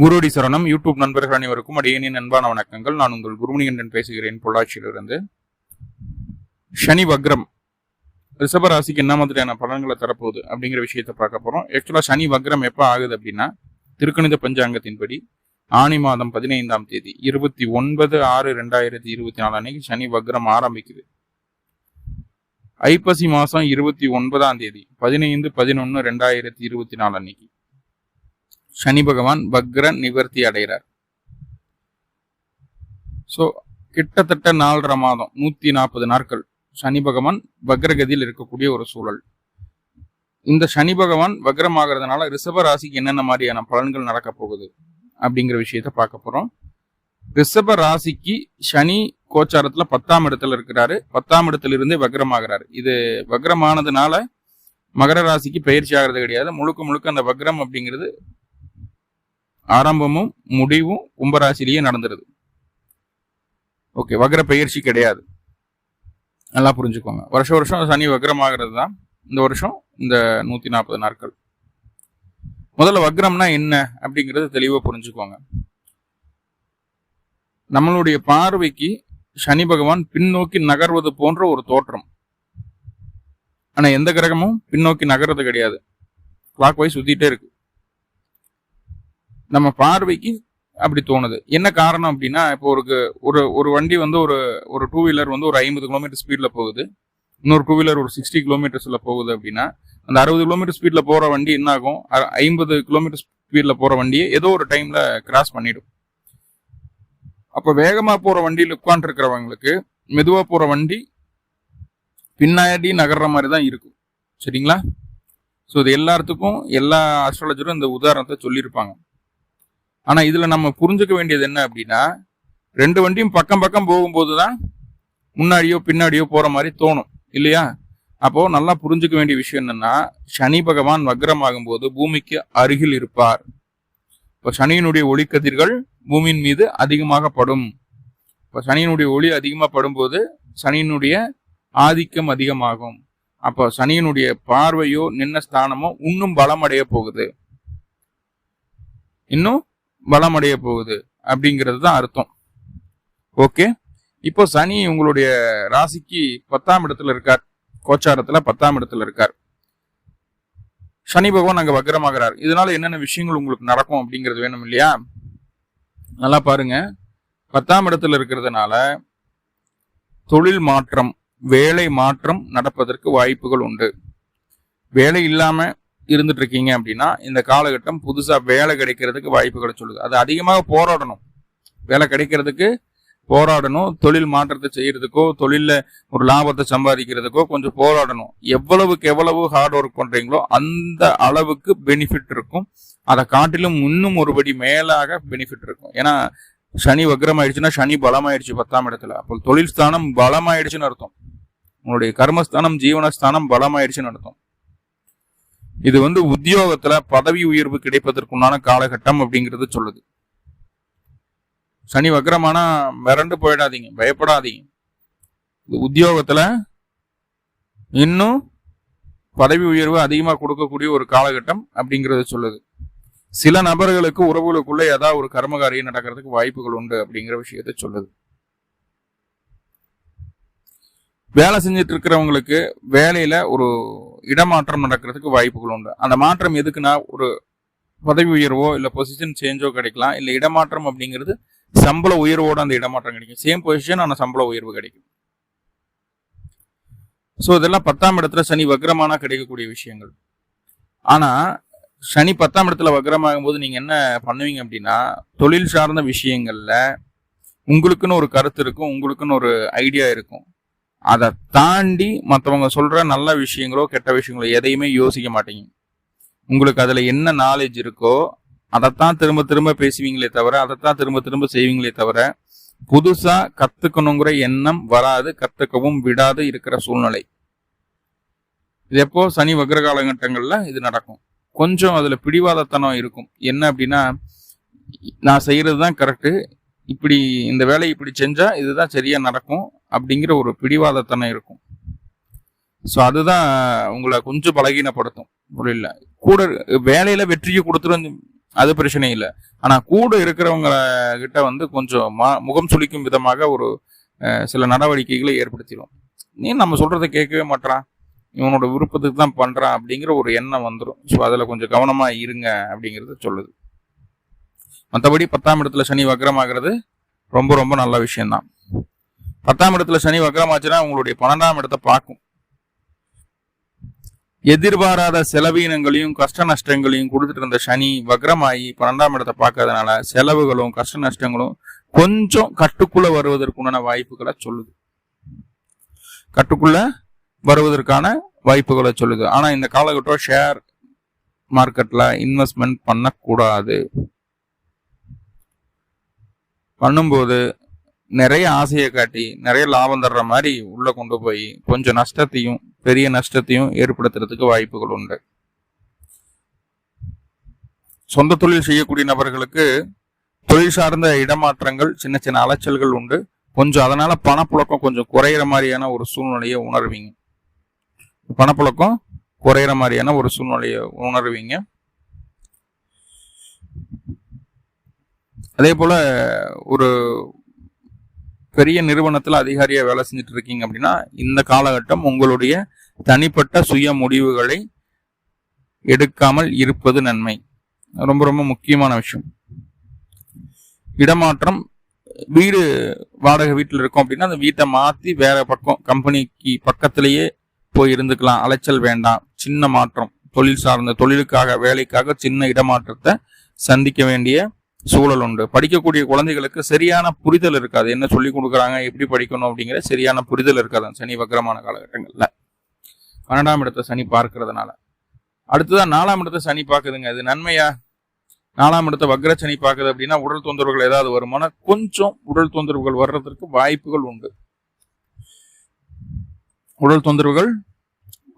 குருடி சரணம். யூடியூப் நண்பர்கள் அனைவருக்கும் அடியனின் அன்பான வணக்கங்கள். நான் உங்கள் குருமணிகண்டன் பேசுகிறேன் பொள்ளாச்சியிலிருந்து. சனி வக்ரம். ரிஷபராசிக்கு என்ன மாதிரியான பலன்களை தரப்போகுது அப்படிங்கிற விஷயத்த பார்க்க போறோம். ஆக்சுவலா சனி வக்ரம் எப்போ ஆகுது அப்படின்னா திருக்கணித பஞ்சாங்கத்தின்படி ஆணி மாதம் பதினைந்தாம் தேதி இருபத்தி ஒன்பது ஆறு ரெண்டாயிரத்தி இருபத்தி நாலு அன்னைக்கு சனி வக்ரம் ஆரம்பிக்குது. ஐப்பசி மாதம் இருபத்தி ஒன்பதாம் தேதி பதினைந்து பதினொன்று ரெண்டாயிரத்தி இருபத்தி நாலு அன்னைக்கு. சனி பகவான் வக்ர நிவர்த்தி அடைகிறார். ஸோ கிட்டத்தட்ட நாலரை மாதம் நூத்தி நாற்பது நாட்கள் சனி பகவான் வக்ரகதியில் இருக்கக்கூடிய ஒரு சூழல். இந்த சனி பகவான் வக்ரமாகிறதுனால ரிஷப ராசிக்கு என்னென்ன மாதிரியான பலன்கள் நடக்க போகுது அப்படிங்கிற விஷயத்த பார்க்க போறோம். ரிஷப ராசிக்கு சனி கோச்சாரத்துல பத்தாம் இடத்துல இருக்கிறாரு. பத்தாம் இடத்துல இருந்தே வக்ரமாகிறாரு. இது வக்ரமானதுனால மகர ராசிக்கு பயிற்சி ஆகிறது கிடையாது. முழுக்க முழுக்க அந்த வக்ரம் அப்படிங்கிறது ஆரம்பமும் முடிவும் கும்பராசிலேயே நடந்துருது. ஓகே வக்ர பயிற்சி கிடையாது. நல்லா புரிஞ்சுக்கோங்க. வருஷ வருஷம் சனி வக்ரமாகிறது தான் இந்த வருஷம் இந்த நூற்றி நாற்பது நாட்கள். முதல்ல வக்ரம்னா என்ன அப்படிங்கிறது தெளிவாக புரிஞ்சுக்கோங்க. நம்மளுடைய பார்வைக்கு சனி பகவான் பின்னோக்கி நகர்வது போன்ற ஒரு தோற்றம். ஆனால் எந்த கிரகமும் பின்னோக்கி நகர்றது கிடையாது. கிளாக் வைஸ் சுற்றிட்டே இருக்கு. நம்ம பார்வைக்கு அப்படி தோணுது. என்ன காரணம் அப்படின்னா இப்போ ஒரு ஒரு ஒரு வண்டி வந்து ஒரு ஒரு டூ வீலர் வந்து ஒரு ஐம்பது கிலோமீட்டர் ஸ்பீடில் போகுது. இன்னொரு டூ வீலர் ஒரு சிக்ஸ்டி கிலோமீட்டர்ஸில் போகுது அப்படின்னா அந்த அறுபது கிலோமீட்டர் ஸ்பீடில் போகிற வண்டி என்ன ஆகும் ஐம்பது கிலோமீட்டர் ஸ்பீடில் போகிற வண்டியை ஏதோ ஒரு டைமில் கிராஸ் பண்ணிடும். அப்போ வேகமாக போகிற வண்டியில் உட்கார்ந்து இருக்கிறவங்களுக்கு போகிற வண்டி பின்னாடி நகர்ற மாதிரி தான் இருக்கும். சரிங்களா? ஸோ இது எல்லாத்துக்கும் எல்லா அஸ்ட்ராலஜரும் இந்த உதாரணத்தை சொல்லியிருப்பாங்க. ஆனா இதுல நம்ம புரிஞ்சுக்க வேண்டியது என்ன அப்படின்னா ரெண்டு வண்டியும் பக்கம் பக்கம் போகும்போது தான் முன்னாடியோ பின்னாடியோ போற மாதிரி தோணும் இல்லையா? அப்போ நல்லா புரிஞ்சுக்க வேண்டிய விஷயம் என்னன்னா சனி பகவான் வக்ரமாகும் போது பூமிக்கு அருகில் இருப்பார். இப்போ சனியினுடைய ஒளிக்கதிர்கள் பூமியின் மீது அதிகமாக படும். இப்போ சனியினுடைய ஒளி அதிகமாக படும்போது சனியினுடைய ஆதிக்கம் அதிகமாகும். அப்போ சனியினுடைய பார்வையோ நின்ன ஸ்தானமோ இன்னும் பலமடைய போகுது. இன்னும் வளமடைய போகுது அப்படிங்கிறது தான் அர்த்தம். ஓகே இப்போ சனி உங்களுடைய ராசிக்கு பத்தாம் இடத்துல இருக்கார். கோச்சாரத்துல பத்தாம் இடத்துல இருக்கார். சனி பகவான் அங்க வக்ரமாகிறார். இதனால என்னென்ன விஷயங்கள் உங்களுக்கு நடக்கும் அப்படிங்கிறது வேணும் இல்லையா? நல்லா பாருங்க. பத்தாம் இடத்துல இருக்கிறதுனால தொழில் மாற்றம் வேலை மாற்றம் நடப்பதற்கு வாய்ப்புகள் உண்டு. வேலை இல்லாம இருந்துட்டு இருக்கீங்க அப்படின்னா இந்த காலகட்டம் புதுசாக வேலை கிடைக்கிறதுக்கு வாய்ப்புகளை சொல்லுது. அது அதிகமாக போராடணும். வேலை கிடைக்கிறதுக்கு போராடணும். தொழில் மாற்றத்தை செய்யறதுக்கோ தொழிலில் ஒரு லாபத்தை சம்பாதிக்கிறதுக்கோ கொஞ்சம் போராடணும். எவ்வளவுக்கு எவ்வளவு ஹார்ட் ஒர்க் பண்ணுறீங்களோ அந்த அளவுக்கு பெனிஃபிட் இருக்கும். அதை காட்டிலும் இன்னும் ஒருபடி மேலாக பெனிஃபிட் இருக்கும். ஏன்னா சனி வக்ரம் ஆயிடுச்சுன்னா சனி பலமாயிடுச்சு பத்தாம் இடத்துல. அப்போ தொழில் ஸ்தானம் பலமாயிடுச்சுன்னு அர்த்தம். உங்களுடைய கர்மஸ்தானம் ஜீவனஸ்தானம் பலமாயிடுச்சுன்னு அர்த்தம். இது வந்து உத்தியோகத்துல பதவி உயர்வு கிடைப்பதற்குண்டான காலகட்டம் அப்படிங்கிறது சொல்லுது. சனி வக்கரமானா மிரண்டு போயிடாதீங்க பயப்படாதீங்க. உத்தியோகத்துல இன்னும் பதவி உயர்வு அதிகமாக கொடுக்கக்கூடிய ஒரு காலகட்டம் அப்படிங்கிறது சொல்லுது. சில நபர்களுக்கு உறவுகளுக்குள்ள ஏதாவது ஒரு கர்மகாரியம் நடக்கிறதுக்கு வாய்ப்புகள் உண்டு அப்படிங்கிற விஷயத்த சொல்லுது. வேலை செஞ்சுட்டு இருக்கிறவங்களுக்கு வேலையில ஒரு இடமாற்றம் நடக்கிறதுக்கு வாய்ப்புகள் உண்டு. அந்த மாற்றம் எதுக்குன்னா ஒரு பதவி உயர்வோ இல்லை பொசிஷன் சேஞ்சோ கிடைக்கலாம். இல்லை இடமாற்றம் அப்படிங்கிறது சம்பள உயர்வோட அந்த இடமாற்றம் கிடைக்கும். சேம் பொசிஷன் ஆனால் சம்பள உயர்வு கிடைக்கும். ஸோ இதெல்லாம் பத்தாம் இடத்துல சனி வக்ரமானா கிடைக்கக்கூடிய விஷயங்கள். ஆனா சனி பத்தாம் இடத்துல வக்ரமாகும் போது நீங்க என்ன பண்ணுவீங்க அப்படின்னா தொழில் சார்ந்த விஷயங்கள்ல உங்களுக்குன்னு ஒரு கருத்து இருக்கும் உங்களுக்குன்னு ஒரு ஐடியா இருக்கும். அதை தாண்டி மற்றவங்க சொல்கிற நல்ல விஷயங்களோ கெட்ட விஷயங்களோ எதையுமே யோசிக்க மாட்டீங்க. உங்களுக்கு அதில் என்ன நாலேஜ் இருக்கோ அதைத்தான் திரும்ப திரும்ப பேசுவீங்களே தவிர அதைத்தான் திரும்ப திரும்ப செய்வீங்களே தவிர புதுசாக கற்றுக்கணுங்கிற எண்ணம் வராது கற்றுக்கவும் விடாது இருக்கிற சூழ்நிலை. இது எப்போ? சனி வக்ர காலகட்டங்களில் இது நடக்கும். கொஞ்சம் அதில் பிடிவாதத்தனம் இருக்கும். என்ன அப்படின்னா நான் செய்கிறது தான் கரெக்டு இப்படி இந்த வேலையை இப்படி செஞ்சால் இதுதான் சரியாக நடக்கும் அப்படிங்கிற ஒரு பிடிவாதத்தனம் இருக்கும். ஸோ அதுதான் உங்களை கொஞ்சம் பலகீனப்படுத்தும். புரியல. கூட வேலையில் வெற்றியை கொடுத்துரும் அது பிரச்சனை இல்லை. ஆனால் கூட இருக்கிறவங்க கிட்ட வந்து கொஞ்சம் மா- முகம் சுளிக்கும் விதமாக ஒரு சில நடவடிக்கைகளை ஏற்படுத்திடும் நீ நம்ம சொல்கிறத கேட்கவே மாட்றான். இவனோட விருப்பத்துக்கு தான் பண்ணுறான் அப்படிங்கிற ஒரு எண்ணம் வந்துடும் ஸோ அதில் கொஞ்சம் கவனமாக இருங்க அப்படிங்கிறது சொல்லுது. மற்றபடி பத்தாம் இடத்துல சனி வக்ரமாகிறது ரொம்ப ரொம்ப நல்ல விஷயம்தான். பத்தாம் இடத்துல சனி வக்ரமாச்சுன்னா உங்களுடைய பன்னெண்டாம் இடத்தை பார்க்கும். எதிர்பாராத செலவீனங்களையும் கஷ்ட நஷ்டங்களையும் கொடுத்துட்டு இருந்த சனி வக்ரமாகி பன்னெண்டாம் இடத்தை பார்க்கறதுனால செலவுகளும் கஷ்ட நஷ்டங்களும் கொஞ்சம் கட்டுக்குள்ள வருவதற்குண்டான வாய்ப்புகளை சொல்லுது. கட்டுக்குள்ள வருவதற்கான வாய்ப்புகளை சொல்லுது. ஆனா இந்த காலகட்டம் ஷேர் மார்க்கெட்ல இன்வெஸ்ட்மெண்ட் பண்ணக்கூடாது. பண்ணும்போது நிறைய ஆசையை காட்டி நிறைய லாபம் தர்ற மாதிரி உள்ளே கொண்டு போய் கொஞ்சம் நஷ்டத்தையும் பெரிய நஷ்டத்தையும் ஏற்படுத்துறதுக்கு வாய்ப்புகள் உண்டு. சொந்த தொழில் செய்யக்கூடிய நபர்களுக்கு தொழில் சார்ந்த இடமாற்றங்கள் சின்ன சின்ன அலைச்சல்கள் உண்டு. கொஞ்சம் அதனால பணப்புழக்கம் கொஞ்சம் குறையிற மாதிரியான ஒரு சூழ்நிலையை உணர்வீங்க. பணப்புழக்கம் குறையிற மாதிரியான ஒரு சூழ்நிலையை உணர்வீங்க. அதே போல் ஒரு பெரிய நிறுவனத்தில் அதிகாரியாக வேலை செஞ்சுட்டு இருக்கீங்க அப்படின்னா இந்த காலகட்டம் உங்களுடைய தனிப்பட்ட சுய முடிவுகளை எடுக்காமல் இருப்பது நன்மை. ரொம்ப ரொம்ப முக்கியமான விஷயம். இடமாற்றம் வீடு வாடகை வீட்டில் இருக்கோம் அப்படின்னா அந்த வீட்டை மாற்றி வேற பக்கம் கம்பெனிக்கு பக்கத்திலேயே போய் இருந்துக்கலாம். அலைச்சல் வேண்டாம். சின்ன மாற்றம். தொழில் சார்ந்த தொழிலுக்காக வேலைக்காக சின்ன இடமாற்றத்தை சந்திக்க வேண்டிய சூழல் உண்டு. படிக்கக்கூடிய குழந்தைகளுக்கு சரியான புரிதல் இருக்காது. என்ன சொல்லி கொடுக்குறாங்க எப்படி படிக்கணும் அப்படிங்கிற சரியான புரிதல் இருக்காது சனி வக்கரமான காலகட்டங்களில். பன்னெண்டாம் இடத்த சனி பார்க்கறதுனால. அடுத்ததான் நாலாம் இடத்த சனி பார்க்குதுங்க. இது நன்மையா? நாலாம் இடத்த வக்ர சனி பார்க்குது அப்படின்னா உடல் தொந்தரவுகள் ஏதாவது வருமானா கொஞ்சம் உடல் தொந்தரவுகள் வர்றதற்கு வாய்ப்புகள் உண்டு. உடல் தொந்தரவுகள்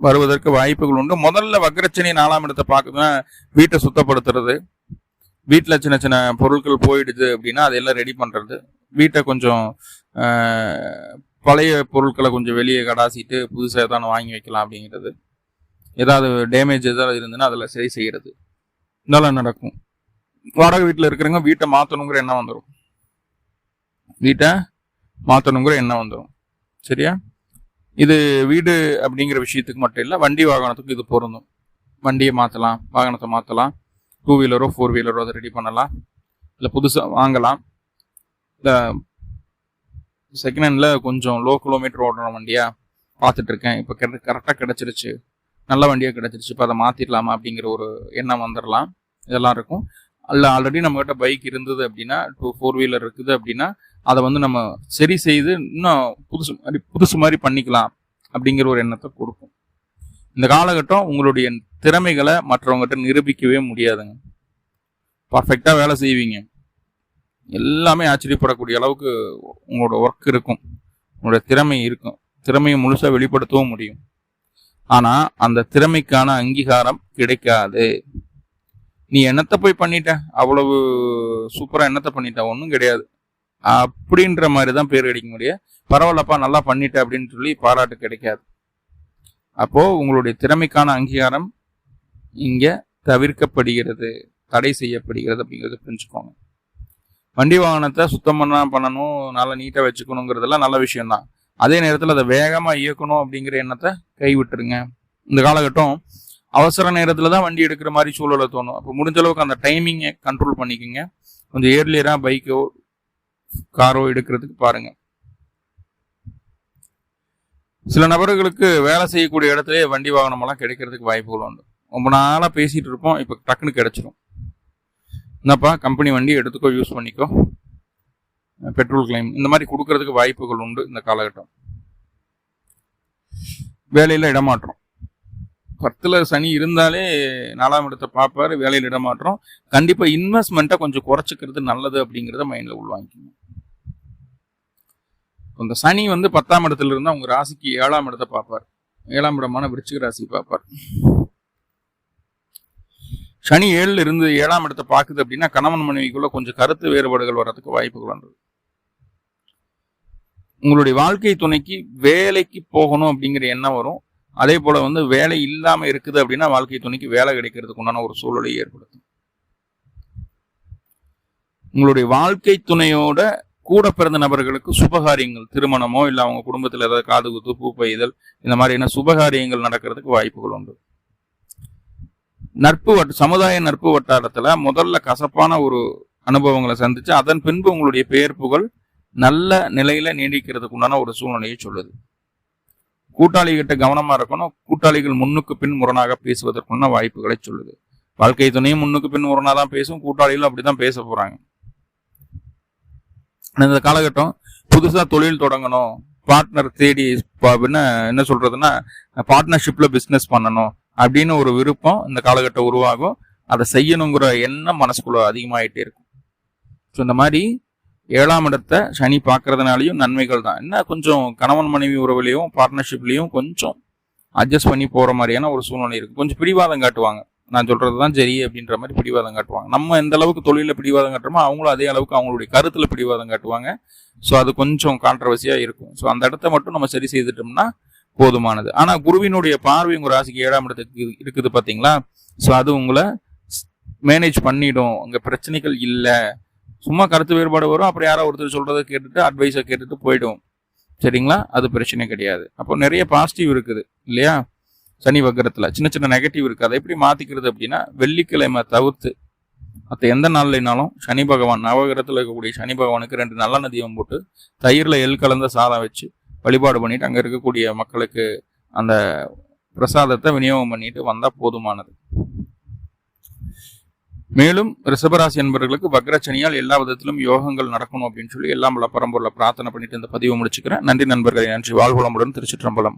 வருவதற்கு வாய்ப்புகள் உண்டு. முதல்ல வக்ரச்சனி நாலாம் இடத்தை பார்க்குதுன்னா வீட்டை சுத்தப்படுத்துறது வீட்டில் சின்ன சின்ன பொருட்கள் போயிடுது அப்படின்னா அதையெல்லாம் ரெடி பண்ணுறது வீட்டை கொஞ்சம் பழைய பொருட்களை கொஞ்சம் வெளியே கடாசிட்டு புதுசாக ஏதாவது வாங்கி வைக்கலாம் அப்படிங்கிறது. ஏதாவது டேமேஜ் ஏதாவது இருந்ததுன்னா அதில் சரி செய்கிறது இதெல்லாம் நடக்கும். வாடகை வீட்டில் இருக்கிறவங்க வீட்டை மாற்றணுங்கிற எண்ணம் வந்துடும் வீட்டை மாற்றணுங்கிற எண்ணம் வந்துடும் சரியா? இது வீடு அப்படிங்கிற விஷயத்துக்கு மட்டும் இல்லை வண்டி வாகனத்துக்கு இது பொருந்தும். வண்டியை மாற்றலாம் வாகனத்தை மாற்றலாம் டூ வீலரோ ஃபோர் வீலரோ அதை ரெடி பண்ணலாம். இல்லை புதுசாக வாங்கலாம். இல்லை செகண்ட் ஹேண்டில் கொஞ்சம் லோ கிலோமீட்டர் ஓடுற வண்டியாக பார்த்துட்ருக்கேன். இப்போ இப்போ கரெக்டாக கிடச்சிருச்சு. நல்ல வண்டியாக கிடச்சிருச்சு. இப்போ அதை மாற்றிடலாமா அப்படிங்கிற ஒரு எண்ணம் வந்துடலாம் இதெல்லாம் இருக்கும். அல்ல ஆல்ரெடி நம்மகிட்ட பைக் இருந்தது அப்படின்னா டூ ஃபோர் வீலர் இருக்குது அப்படின்னா அதை வந்து நம்ம சரி செய்து இன்னும் புதுசு மாதிரி புதுசு மாதிரி பண்ணிக்கலாம் அப்படிங்கிற ஒரு எண்ணத்தை கொடுக்கும். இந்த காலகட்டம் உங்களுடைய திறமைகளை மற்றவங்ககிட்ட நிரூபிக்கவே முடியாதுங்க. பர்ஃபெக்டாக வேலை செய்வீங்க. எல்லாமே ஆச்சரியப்படக்கூடிய அளவுக்கு உங்களோட ஒர்க் இருக்கும். உங்களோட திறமை இருக்கும். திறமையை முழுசாக வெளிப்படுத்தவும் முடியும். ஆனால் அந்த திறமைக்கான அங்கீகாரம் கிடைக்காது. நீ என்னத்தை போய் பண்ணிட்ட? அவ்வளவு சூப்பராக என்னத்தை பண்ணிட்ட? ஒன்றும் கிடையாது. அப்படின்ற மாதிரி தான் பேர் கிடைக்க முடியும். பரவாயில்லப்பா நல்லா பண்ணிட்ட அப்படின்னு சொல்லி பாராட்டு கிடைக்காது. அப்போ உங்களுடைய திறமைக்கான அங்கீகாரம் இங்க தவிர்க்கப்படுகிறது தடை செய்யப்படுகிறது அப்படிங்கிறத புரிஞ்சுக்கோங்க. வண்டி வாகனத்தை சுத்தம் பண்ண பண்ணணும் நல்லா நீட்டாக வச்சுக்கணுங்கிறதெல்லாம் நல்ல விஷயம்தான். அதே நேரத்தில் அதை வேகமாக இயக்கணும் அப்படிங்கிற எண்ணத்தை கைவிட்டுருங்க. இந்த காலகட்டம் அவசர நேரத்தில் தான் வண்டி எடுக்கிற மாதிரி சூழலை தோணும். அப்போ முடிஞ்ச அளவுக்கு அந்த டைமிங்கை கண்ட்ரோல் பண்ணிக்கோங்க. கொஞ்சம் ஏர்லியராக பைக்கோ காரோ எடுக்கிறதுக்கு பாருங்கள் சில நபர்களுக்கு வேலை செய்யக்கூடிய இடத்துல வண்டி வாகனமெல்லாம் கிடைக்கிறதுக்கு வாய்ப்புகள் உண்டு. ரொம்ப நாளாக பேசிகிட்டு இருப்போம் இப்போ டக்குன்னு கிடச்சிரும். என்னப்பா கம்பெனி வண்டி எடுத்துக்கோ யூஸ் பண்ணிக்கோ. பெட்ரோல் கிளைம் இந்த மாதிரி கொடுக்கறதுக்கு வாய்ப்புகள் உண்டு இந்த காலகட்டம். வேலையில் இடமாற்றம். பத்தில் சனி இருந்தாலே நாலாம் இடத்தை பார்ப்பாரு வேலையில் இடமாற்றம். கண்டிப்பாக இன்வெஸ்ட்மெண்ட்டை கொஞ்சம் குறைச்சிக்கிறது நல்லது அப்படிங்கிறத மைண்டில் உள்வாங்கிக்கணும். இந்த சனி வந்து பத்தாம் இடத்துல இருந்து அவங்க ராசிக்கு ஏழாம் இடத்தை பார்ப்பார். ஏழாம் இடமான விருச்சிக ராசி பார்ப்பார். சனி ஏழுல இருந்து ஏழாம் இடத்தை பார்க்குது அப்படின்னா கணவன் மனைவிக்குள்ள கொஞ்சம் கருத்து வேறுபாடுகள் வர்றதுக்கு வாய்ப்புகள் வந்தது. உங்களுடைய வாழ்க்கை துணைக்கு வேலைக்கு போகணும் அப்படிங்கிற எண்ணம் வரும். அதே போல வந்து வேலை இல்லாம இருக்குது அப்படின்னா வாழ்க்கை துணைக்கு வேலை கிடைக்கிறதுக்கு உண்டான ஒரு சூழலை ஏற்படுத்தும். உங்களுடைய வாழ்க்கை துணையோட கூட பிறந்த நபர்களுக்கு சுபகாரியங்கள் திருமணமோ இல்லை அவங்க குடும்பத்தில் ஏதாவது காது குத்து பூ பெய்தல் இந்த மாதிரியான சுபகாரியங்கள் நடக்கிறதுக்கு வாய்ப்புகள் உண்டு. நட்பு வட்ட சமுதாய நட்பு வட்டாரத்தில் முதல்ல கசப்பான ஒரு அனுபவங்களை சந்திச்சு அதன் பின்பு உங்களுடைய பெயர் புகழ் நல்ல நிலையில நீடிக்கிறதுக்கு உண்டான ஒரு சூழ்நிலையை சொல்லுது. கூட்டாளிகிட்ட கவனமா இருக்கணும். கூட்டாளிகள் முன்னுக்கு பின் முரணாக பேசுவதற்குண்டான வாய்ப்புகளை சொல்லுது. வாழ்க்கை துணையும் முன்னுக்கு பின் முரணாக தான் பேசும். கூட்டாளிகளும் அப்படி தான் பேச போறாங்க. இந்த காலகட்டம் புதுசா தொழில் தொடங்கணும். பார்ட்னர் தேடி என்ன என்ன சொல்றதுன்னா பார்ட்னர்ஷிப்ல பிஸ்னஸ் பண்ணணும் அப்படின்னு ஒரு விருப்பம் இந்த காலகட்டம் உருவாகும். அதை செய்யணுங்கிற எண்ணம் மனசுக்குள்ள அதிகமாயிட்டே இருக்கும். ஸோ இந்த மாதிரி ஏழாம் இடத்தை சனி பார்க்கறதுனாலையும் நன்மைகள் தான். என்ன கொஞ்சம் கணவன் மனைவி உறவுலையும் பார்ட்னர்ஷிப்லையும் கொஞ்சம் அட்ஜஸ்ட் பண்ணி போற மாதிரியான ஒரு சூழ்நிலை இருக்கு. கொஞ்சம் பிடிவாதம் காட்டுவாங்க. நான் சொல்கிறது தான் சரி அப்படின்ற மாதிரி பிடிவாதம் காட்டுவாங்க. நம்ம எந்த அளவுக்கு தொழிலில் பிடிவாதம் காட்டுறோமோ அவங்களும் அதே அளவுக்கு அவங்களுடைய கருத்தில் பிடிவாதம் காட்டுவாங்க. ஸோ அது கொஞ்சம் கான்ட்ரவர்சியாக இருக்கும். ஸோ அந்த இடத்த மட்டும் நம்ம சரி செய்துட்டோம்னா போதுமானது. ஆனால் குருவினுடைய பார்வை உங்கள் ராசிக்கு ஏழாம் இடத்துக்கு இருக்குது பார்த்தீங்களா ஸோ அது உங்களை மேனேஜ் பண்ணிடும். அங்கே பிரச்சனைகள் இல்லை. சும்மா கருத்து வேறுபாடு வரும். அப்புறம் யாரோ ஒருத்தர் சொல்கிறத கேட்டுட்டு அட்வைஸை கேட்டுட்டு போயிடும். சரிங்களா? அது பிரச்சனை கிடையாது. அப்போ நிறைய பாசிட்டிவ் இருக்குது. இல்லையா? சனி வக்கரத்தில். சின்ன சின்ன நெகட்டிவ் இருக்குது அதை எப்படி மாற்றிக்கிறது அப்படின்னா வெள்ளிக்கிழமை தவிர்த்து மற்ற எந்த நாள்லைனாலும் சனி பகவான் நவகிரகத்தில் இருக்கக்கூடிய சனி பகவானுக்கு ரெண்டு நல்ல நதியம் போட்டு தயிரில் எள் கலந்த சாதம் வச்சு வழிபாடு பண்ணிட்டு அங்கே இருக்கக்கூடிய மக்களுக்கு அந்த பிரசாதத்தை விநியோகம் பண்ணிட்டு வந்தால் போதுமானது. மேலும் ரிஷபராசி என்பவர்களுக்கு வக்ரச்சனியால் எல்லா விதத்திலும் யோகங்கள் நடக்கணும் அப்படின்னு சொல்லி எல்லாம் வல்ல பரம்பொருளை பிரார்த்தனை பண்ணிட்டு இந்த பதிவை முடிச்சுக்கிறேன். நன்றி நண்பர்களை. நன்றி. வாழ்வளமுடன் திருச்சிற்றம்பலம்.